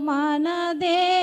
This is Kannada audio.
ಮಾನದೇ